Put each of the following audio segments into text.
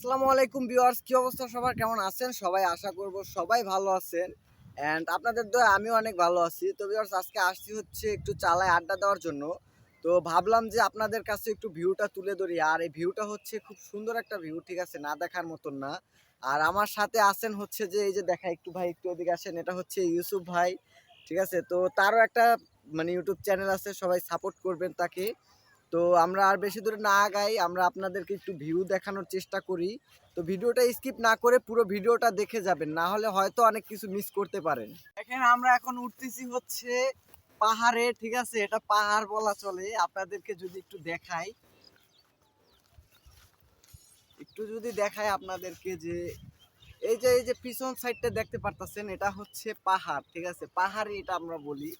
আসসালামু আলাইকুম ভিউয়ার্স, কি অবস্থা সবার? কেমন আছেন? সবাই আশা করব সবাই ভালো আছেন। এন্ড আপনাদের দয়া, আমিও অনেক ভালো আছি। তো ভিউয়ার্স, আজকে আসছি হচ্ছে একটু চালায় আড্ডা দেওয়ার জন্য। তো ভাবলাম যে আপনাদের কাছে একটু ভিউটা তুলে ধরি। আর এই ভিউটা হচ্ছে খুব সুন্দর একটা ভিউ, ঠিক আছে? না দেখার মতন না। আর আমার সাথে আছেন হচ্ছে যে, এই যে দেখা, একটু ভাই, একটু ওদিকে আসেন। এটা হচ্ছে ইউসুফ ভাই, ঠিক আছে? তো তারও একটা মানে ইউটিউব চ্যানেল আছে, সবাই সাপোর্ট করবেন তাকে। তো আমরা আর বেশি দূরে না আগাই, আমরা আপনাদেরকে একটু ভিউ দেখানোর চেষ্টা করি। তো ভিডিওটা স্কিপ না করে পুরো ভিডিওটা দেখে যাবেন, না হলে হয়তো অনেক কিছু মিস করতে পারেন। দেখেন আমরা এখন উঠতেছি হচ্ছে পাহাড়ে, ঠিক আছে? এটা পাহাড় বলা চলে। আপনাদেরকে যদি একটু দেখাই, একটু যদি দেখাই আপনাদেরকে যে, এই যে এই যে পিছন সাইডটা দেখতে পারতেছেন, এটা হচ্ছে পাহাড়, ঠিক আছে? পাহাড়ি এটা আমরা বলি।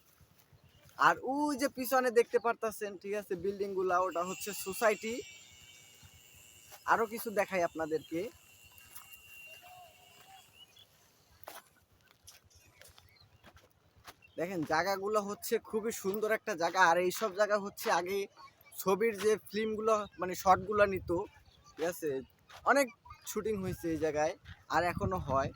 আর ওই যে পিছনে দেখতে পারতাছেন, ঠিক আছে বিল্ডিংগুলা, ওটা হচ্ছে সোসাইটি আরও কিছু দেখাই আপনাদেরকে। দেখেন, জায়গাগুলো হচ্ছে খুবই সুন্দর একটা জায়গা, আর এইসব জায়গা হচ্ছে আগে ছবির যে ফিল্মগুলো মানে শর্টগুলো নিত, ঠিক আছে? অনেক শুটিং হয়েছে এই জায়গায়, আর এখনও হয়।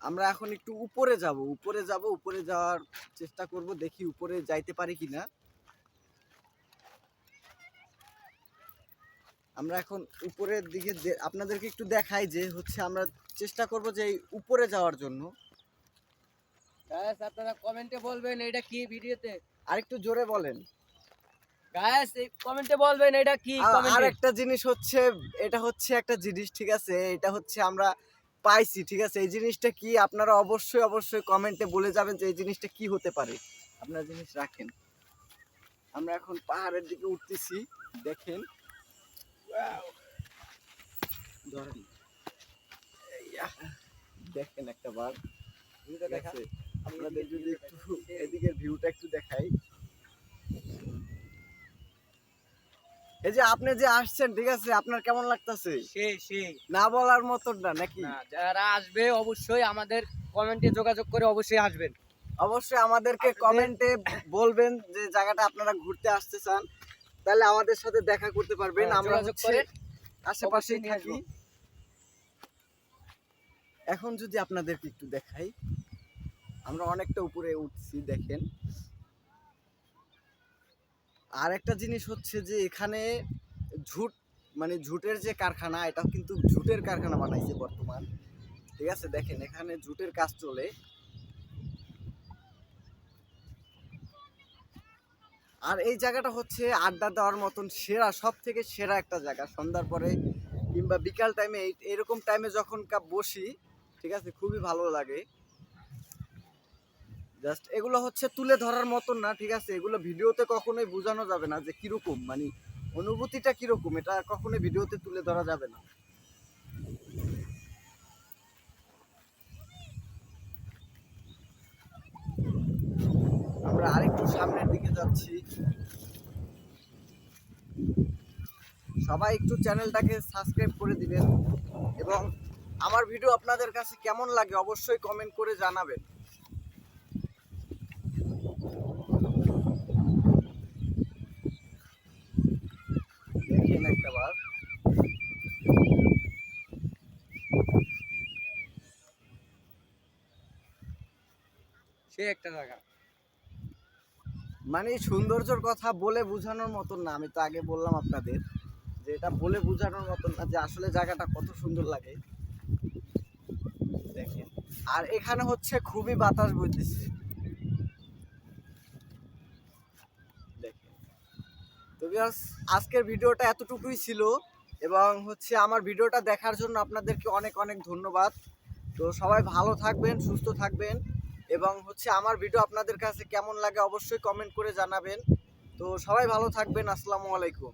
আমরা এখন একটু উপরে যাব উপরে যাব উপরে যাওয়ার চেষ্টা করব দেখি উপরে যাইতে পারি কিনা। আমরা এখন উপরের দিকে আপনাদেরকে একটু দেখাই যে হচ্ছে আমরা চেষ্টা করব যে উপরে যাওয়ার জন্য। আপনারা কমেন্টে বলবেন এটা কি ভিডিওতে? আরেকটু জোরে বলেন। গাইস এই কমেন্টে বলবেন এটা কি আর একটা জিনিস হচ্ছে এটা হচ্ছে একটা জিনিস ঠিক আছে? এটা হচ্ছে আমরা পাইছি, ঠিক আছে? এই জিনিসটা কি আপনারা অবশ্যই অবশ্যই কমেন্টে বলে যাবেন যে এই জিনিসটা কি হতে পারে। আপনারা জিনিস রাখেন। আমরা এখন পাহাড়ের দিকে উঠতেছি, দেখেন। ধরেন। দেখেন একটা বার। আপনাদের যদি একটু এদিকের ভিউটা একটু দেখাই। এই যে আপনি যে আসছেন ঠিক আছে আপনার কেমন লাগতেছে? সেই সেই না বলার মতন না নাকি যারা আসবে অবশ্যই আমাদের কমেন্টে যোগাযোগ করে অবশ্যই আসবেন। অবশ্যই আমাদেরকে কমেন্টে বলবেন যে জায়গাটা আপনারা ঘুরতে আসতে চান। তাহলে আমাদের সাথে দেখা করতে পারবেন। হ্যাঁ, আমরা করে আশেপাশে থাকি। এখন যদি আপনাদেরকে একটু দেখাই আমরা অনেকটা উপরে উঠছি দেখেন। আর একটা জিনিস হচ্ছে যে এখানে ঝুট মানে ঝুটের যে কারখানা এটা কিন্তু ঝুটের কারখানা বানাইছে বর্তমান। ঠিক আছে, দেখেন এখানে ঝুটের কাজ চলে। আর এই জায়গাটা হচ্ছে আড্ডা দেওয়ার মতন সেরা সব থেকে সেরা একটা জায়গা। সন্ধ্যার পরে কিংবা বিকাল টাইমে এরকম টাইমে যখন বসি, ঠিক আছে, খুবই ভালো লাগে। জাস্ট এগুলো হচ্ছে তুলে ধরার মতন না, ঠিক আছে? এগুলো ভিডিওতে কখনোই বোঝানো যাবে না যে কীরকম মানে অনুভূতিটা কীরকম, এটা কখনোই ভিডিওতে তুলে ধরা যাবে না। আমরা আরেকটু সামনের দিকে যাচ্ছি। সবাই একটু চ্যানেলটাকে সাবস্ক্রাইব করে দিবেন এবং আমার ভিডিও আপনাদের কাছে কেমন লাগে অবশ্যই কমেন্ট করে জানাবেন দেখেন একটা বার সে একটা জায়গা। মানে সৌন্দর্যর কথা বলে বোঝানোর মতন না, আমি তো আগে বললাম আপনাদের যে এটা বলে বোঝানোর মতন না যে আসলে জায়গাটা কত সুন্দর লাগে। দেখেন। আর এখানে হচ্ছে খুবই বাতাস বইতেছে। তো আজকের ভিডিওটা এতটুকুই ছিল এবং হচ্ছে আমার ভিডিওটা দেখার জন্য আপনাদেরকে অনেক অনেক ধন্যবাদ। তো সবাই ভালো থাকবেন, সুস্থ থাকবেন। এবং হচ্ছে আমার ভিডিও আপনাদের কাছে কেমন লাগে অবশ্যই কমেন্ট করে জানাবেন। তো সবাই ভালো থাকবেন, আসসালামু আলাইকুম।